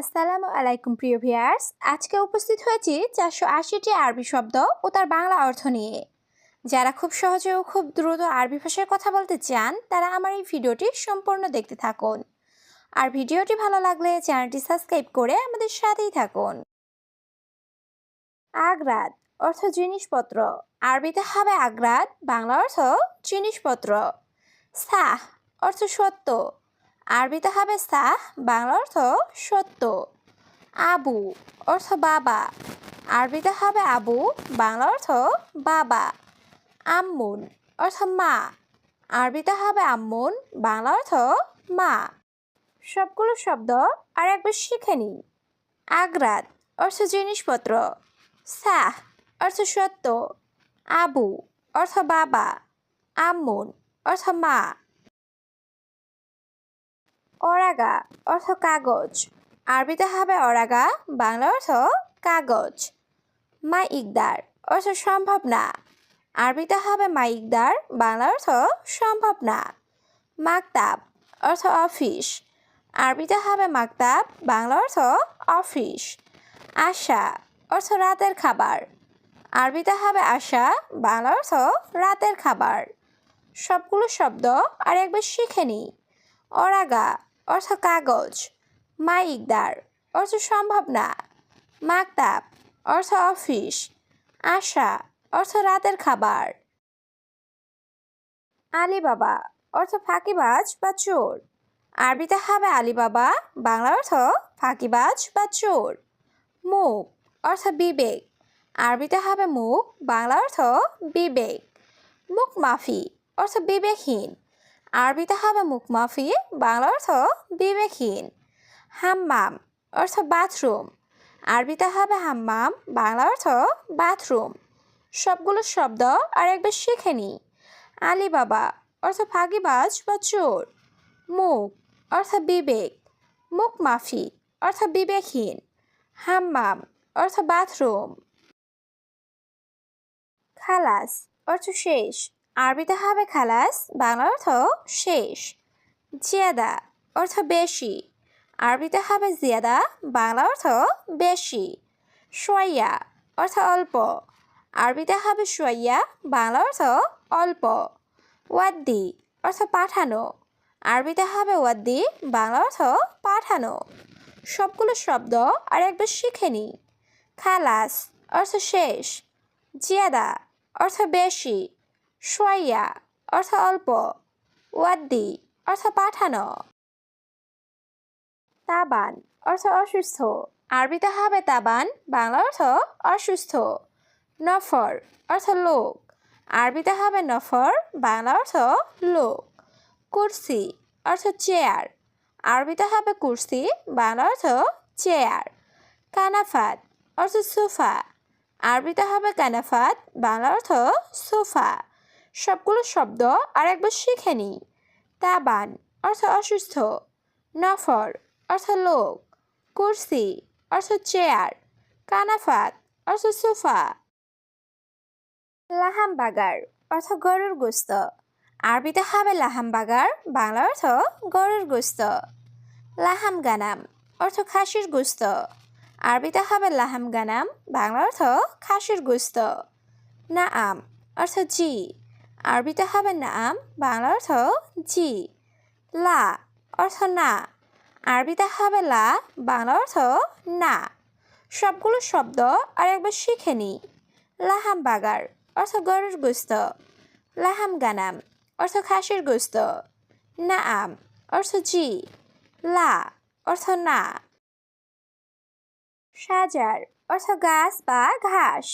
আসসালামু আলাইকুম, প্রিয় ভিয়ার্স আজকে উপস্থিত হয়েছি চারশো আশিটি আরবি শব্দ ও তার বাংলা অর্থ নিয়ে। যারা খুব সহজে ও খুব দ্রুত আরবি ভাষায় কথা বলতে চান, তারা আমার এই ভিডিওটি সম্পূর্ণ দেখতে থাকুন। আর ভিডিওটি ভালো লাগলে চ্যানেলটি সাবস্ক্রাইব করে আমাদের সাথেই থাকুন। আগ্রাদ অর্থ জিনিসপত্র। আরবিতে হবে আগ্রাদ, বাংলা অর্থ জিনিসপত্র। সাহ অর্থ সত্য। আরবিতে হবে সাহ বাংলা অর্থ সত্য। আবু অর্থ বাবা। আরবিতে হবে আবু, বাংলা অর্থ বাবা। আম্মুন অর্থ মা। আরবিতে হবে আম্মুন, বাংলা অর্থ মা। সবগুলো শব্দ আর একবার শিখে নিই। আগ্রাদ অর্থ জিনিসপত্র। সাহ অর্থ সত্য। আবু অর্থ বাবা। আম্মুন অর্থ মা। অরাগা অর্থ কাগজ। আরবিতে হবে অরাগা বাংলা অর্থ কাগজ। মা ইকদার অর্থ সম্ভব না আরবিতে হবে মা ইকদার বাংলা অর্থ সম্ভব না মাকতাব অর্থ অফিস। আরবিতে হবে মাকতাব বাংলা অর্থ অফিস। আশা অর্থ রাতের খাবার। আরবিতে হবে আশা বাংলা অর্থ রাতের খাবার। সবগুলো শব্দ আর একবার শিখে নিই। অরাগা অর্থ কাগজ। মাইকদার, অর্থ সম্ভব না মাকতাব, অর্থ অফিস। আশা, অর্থ রাতের খাবার। আলিবাবা, অর্থ ফাঁকিবাজ বা চোর। আরবিতে হবে আলিবাবা, বাংলা অর্থ ফাঁকিবাজ বা চোর। মুখ, অর্থ বিবেক। আরবিতে হবে মুখ, বাংলা অর্থ বিবেক। মুখ মাফি অর্থ বিবেকহীন। আরবিতে হবে মুখ মাফি বাংলা অর্থ বিবেকহীন। হাম্মাম অর্থ বাথরুম। আরবিতে হবে হাম্মাম, বাংলা অর্থ বাথরুম। সবগুলো শব্দ আর একবার শিখে নিই আলিবাবা অর্থ ফাঁকিবাজ বা চোর। মুখ অর্থ বিবেক। মুখ মাফি অর্থ বিবেকহীন। হাম্মাম অর্থ বাথরুম। খালাস অর্থ শেষ। আরবিতে হবে খালাস বাংলা অর্থ শেষ। জিয়াদা, অর্থ বেশি। আরবিতে হবে জিয়াদা, বাংলা অর্থ বেশি। সোয়াইয়া, অর্থ অল্প। আরবিতে হবে সোয়াইয়া, বাংলা অর্থ অল্প। ওয়াদ্দি, অর্থ পাঠানো। আরবিতে হবে ওয়াদ্দি, বাংলা অর্থ পাঠানো। সবগুলো শব্দ আর একবার শিখে নিই খালাস, অর্থ শেষ। জিয়াদা, অর্থ বেশি। সোয়াইয়া, অর্থ অল্প। ওয়াদ্দি, অর্থ পাঠানো। তাবান, অর্থ অসুস্থ। আরবিতে হবে তাবান, বাংলা অর্থ অসুস্থ। নফর, অর্থ লোক। আরবিতে হবে নফর, বাংলা অর্থ লোক। কুর্সি, অর্থ চেয়ার। আরবিতে হবে কুর্সি, বাংলা অর্থ চেয়ার। কানাফাত, অর্থ সোফা। আরবিতে হবে কানাফাত, বাংলা অর্থ সোফা। সবগুলো শব্দ আর একবার শিখে নিই। তাবান অর্থ অসুস্থ, নফর অর্থ লোক, কুর্সি অর্থ চেয়ার, কানাফাত অর্থ সোফা। লাহাম বাগার অর্থ গরুর গোস্ত, আরবিতে হবে লাহাম বাগার বাংলা অর্থ গরুর গোস্ত। লাহাম গানাম অর্থ খাসির গোস্ত, আরবিতে হবে লাহাম গানাম বাংলা অর্থ খাসির গোস্ত। না আম অর্থ জি আরবিতে হবে নাম বাংলা অর্থ জি। লা অর্থ না। আরবিতে হবে লা বাংলা অর্থ না। সবগুলো শব্দ আর একবার শিখে নিই লাহাম বাগার অর্থ গরুর গোস্ত। লাহাম গানাম অর্থ খাসির গোস্ত। নাআম অর্থ জি। লা অর্থ না। সাজার অর্থ গাছ বা ঘাস।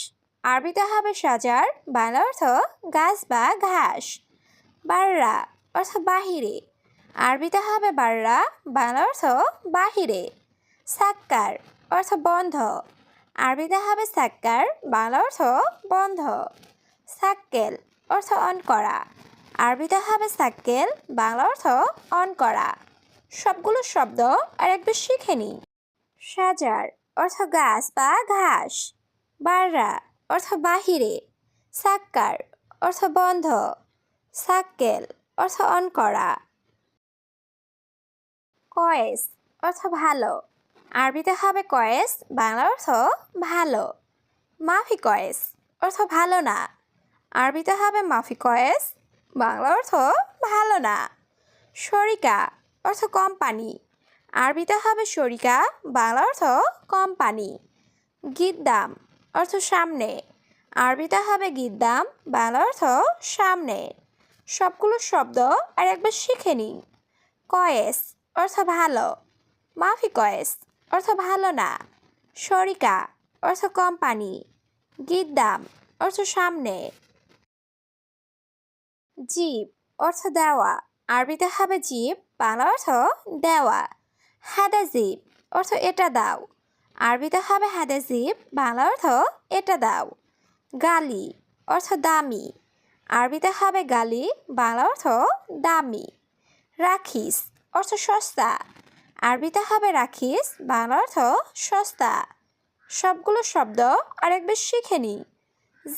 আরবিতে হবে সাজার, বাংলা অর্থ গাছ বা ঘাস। বাররা অর্থ বাহিরে। আরবিতে হবে বাররা, বাংলা অর্থ বাহিরে। সাক্কার অর্থ বন্ধ। আরবিতে হবে সাক্কার, বাংলা অর্থ বন্ধ। সাক্কেল অর্থ অন করা। আরবিতে হবে সাক্কেল, বাংলা অর্থ অন করা। সবগুলো শব্দ আর একটু শিখে নিই। সাজার অর্থ গাছ বা ঘাস। বাররা অর্থ বাহিরে। সাক্কার, অর্থ বন্ধ। সাক্কেল, অর্থ অন করা। কয়েস, অর্থ ভালো। আরবিতে হবে কয়েস বাংলা অর্থ ভালো। মাফি কয়েস, অর্থ ভালো না। আরবিতে হবে মাফি কয়েস বাংলা অর্থ ভালো না। শরিকা, অর্থ কোম্পানি। আরবিতে হবে শরিকা বাংলা অর্থ কোম্পানি। গিদ্দাম অর্থ সামনে। আরবিতে হবে গিদ্দাম, বাংলা অর্থ সামনে। সবগুলো শব্দ আর একবার শিখে নিন। কয়েস, অর্থ ভালো। মাফি কয়েস, অর্থ ভালো না। শরিকা অর্থ কোম্পানি। গিদ্দাম, অর্থ সামনে। জীব, অর্থ দেওয়া। আরবিতে হবে জীব, বাংলা অর্থ দেওয়া। হাদা জীব, অর্থ এটা দাও। আরবিতে হবে হাদা জীব বাংলা অর্থ এটা দাও। গালি অর্থ দামি। আরবিতে হবে গালি, বাংলা অর্থ দামি। রাখিস অর্থ সস্তা। আরবিতে হবে রাখিস, বাংলা অর্থ সস্তা। সবগুলো শব্দ আরেকবার শিখে নি।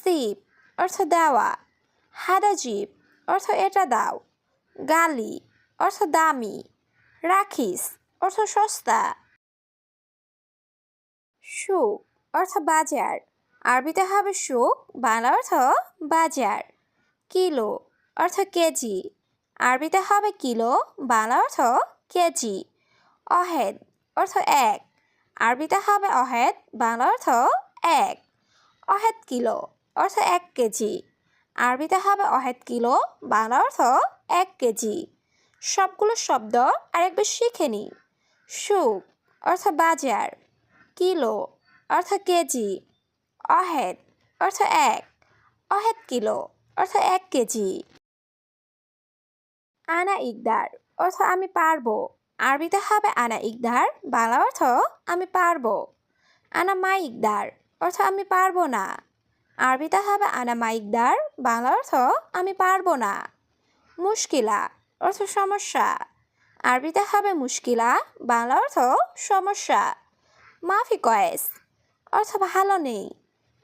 জিপ অর্থ দেওয়া। হাদা জিপ অর্থ এটা দাও। গালি অর্থ দামি। রাখিস অর্থ সস্তা। সুখ অর্থ বাজার। আরবিতে হবে সুখ, বাংলা অর্থ বাজার। কিলো অর্থ কেজি। আরবিতে হবে কিলো, বাংলা অর্থ কেজি। অহেদ অর্থ এক। আরবিতে হবে অহেদ, বাংলা অর্থ এক। অহেদ কিলো অর্থ এক কেজি। আরবিতে হবে অহেদ কিলো, বাংলা অর্থ এক কেজি। সবগুলো শব্দ আরেকবার শিখে নিই। সুখ অর্থ বাজার। কিলো অর্থ কেজি। অহেদ অর্থ এক। অহেদ কিলো অর্থ এক কেজি। আনা ইকদার অর্থ আমি পারব। আরবিতে হবে আনা ইকদার, বাংলা অর্থ আমি পারব। আনা মা ইকদার, অর্থ আমি পারব না। আরবিতে হবে আনা মা ইকদার, বাংলা অর্থ আমি পারব না। মুশকিলা, অর্থ সমস্যা। আরবিতে হবে মুশকিলা, বাংলা অর্থ সমস্যা। মাফি কয়েস। অর্থ ভালো নেই।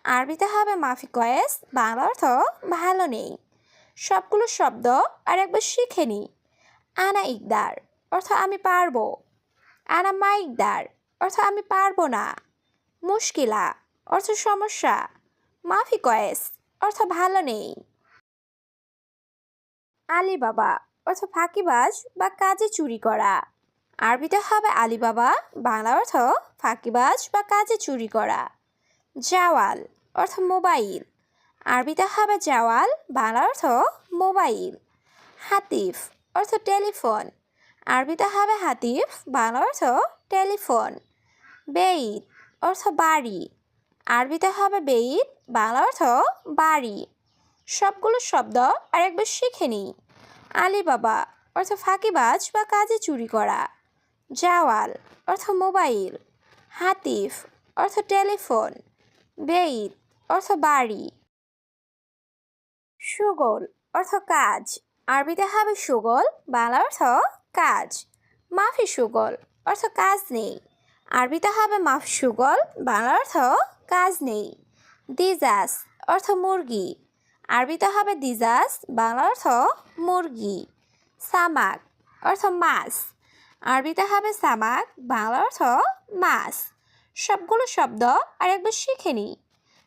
আরবিতে হবে মাফি কয়েস, বাংলা অর্থ ভালো নেই। সবগুলো শব্দ আর একবার শিখে নিই আনা ইকদার, অর্থ আমি পারব। আনা মা ইকদার, অর্থ আমি পারব না। মুশকিলা, অর্থ সমস্যা। মাফি কয়েস, অর্থ ভালো নেই। আলী বাবা অর্থ ফাঁকিবাজ বা কাজে চুরি করা। আরবিতে হবে আলিবাবা, বাংলা অর্থ ফাঁকিবাজ বা কাজে চুরি করা। জাওয়াল অর্থ মোবাইল। আরবিতে হবে জাওয়াল, বাংলা অর্থ মোবাইল। হাতিফ অর্থ টেলিফোন। আরবিতে হবে হাতিফ, বাংলা অর্থ টেলিফোন। বেইত অর্থ বাড়ি। আরবিতে হবে বেইত, বাংলা অর্থ বাড়ি। সবগুলো শব্দ আরেকবার শিখে নিই। আলিবাবা অর্থ ফাঁকিবাজ বা কাজে চুরি করা। জাওয়াল, অর্থ মোবাইল। হাতিফ, অর্থ টেলিফোন। বেইত, অর্থ বাড়ি। সুগল, অর্থ কাজ। আরবিতে হবে সুগল, বাংলা অর্থ কাজ। মাফি সুগল, অর্থ কাজ নেই। আরবিতে হবে মাফি সুগল, বাংলা অর্থ কাজ নেই। দিজাস, অর্থ মুরগি। আরবিতে হবে দিজাস, বাংলা অর্থ মুরগি। সামাক, অর্থ মাছ। আরবিতে হবে সামাক বাংলা অর্থ মাছ। সবগুলো শব্দ আরেকবার শিখে নিই।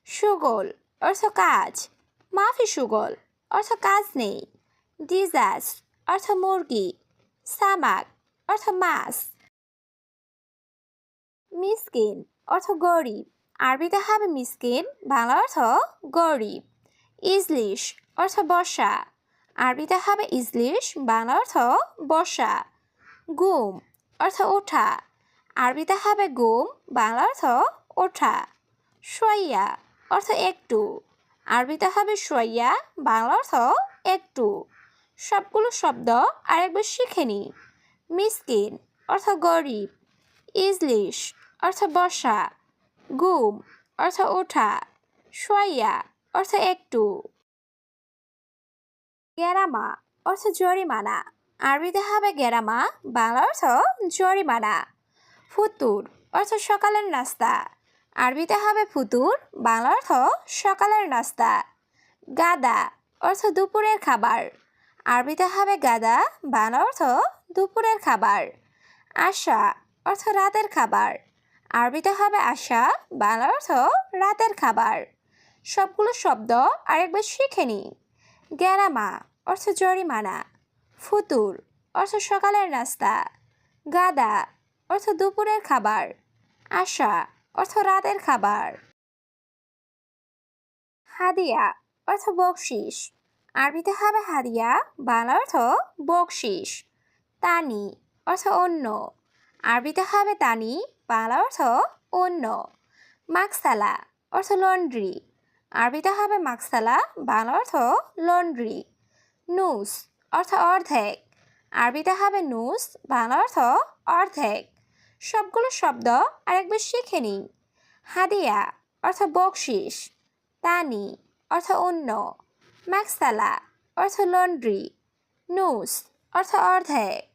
সুগল, অর্থ কাজ। মাফি সুগল, অর্থ কাজ নেই। দিজাস অর্থ মুরগি। সামাক, অর্থ মাছ। মিসকিন, অর্থ গরিব। আরবিতে হবে মিসকিন বাংলা অর্থ গরিব। ইজলিশ, অর্থ বসা আরবিতে হবে ইজলিশ বাংলা অর্থ বসা গুম, অর্থ ওঠা। আরবিতে হবে গুম, বাংলা অর্থ ওঠা। সইয়া অর্থ একটু। আরবিতে হবে সইয়া বাংলা অর্থ একটু। সবগুলো শব্দ আরেকবার শিখে নি। মিসকিন, অর্থ গরিব। ইজলিশ, অর্থ বসা। গুম, অর্থ ওঠা। সইয়া অর্থ একটু। গেরামা অর্থ জরিমানা। আরবিতে হবে গেরামা বাংলা অর্থ জরিমানা। ফুতুর অর্থ সকালের নাস্তা। আরবিতে হবে ফুতুর, বাংলা অর্থ সকালের নাস্তা। গাদা অর্থ দুপুরের খাবার। আরবিতে হবে গাদা, বাংলা অর্থ দুপুরের খাবার। আশা অর্থ রাতের খাবার। আরবিতে হবে আশা, বাংলা অর্থ রাতের খাবার। সবগুলো শব্দ আরেকবার শিখে নিন গ্যারামা অর্থ জরিমানা। ফুতুর, অর্থ সকালের নাস্তা। গাদা, অর্থ দুপুরের খাবার। আশা, অর্থ রাতের খাবার। হাদিয়া, অর্থ বকশিস। আরবিতে হবে হাদিয়া, বাংলা অর্থ বকশিস। তানি, অর্থ অন্য আরবিতে হবে তানি, বাংলা অর্থ অন্য মাকসালা, অর্থ লন্ড্রি। আরবিতে হবে মাকসালা, বাংলা অর্থ লন্ড্রি। নুস অর্থ অর্ধেক। আরবিতে হবে নুস, বাংলা অর্থ অর্ধেক। সবগুলো শব্দ আরেকবার শিখে নিই। হাদিয়া, অর্থ বকশিস। তানি, অর্থ অন্য মাকসালা, অর্থ লন্ড্রি। নুস, অর্থ অর্ধেক।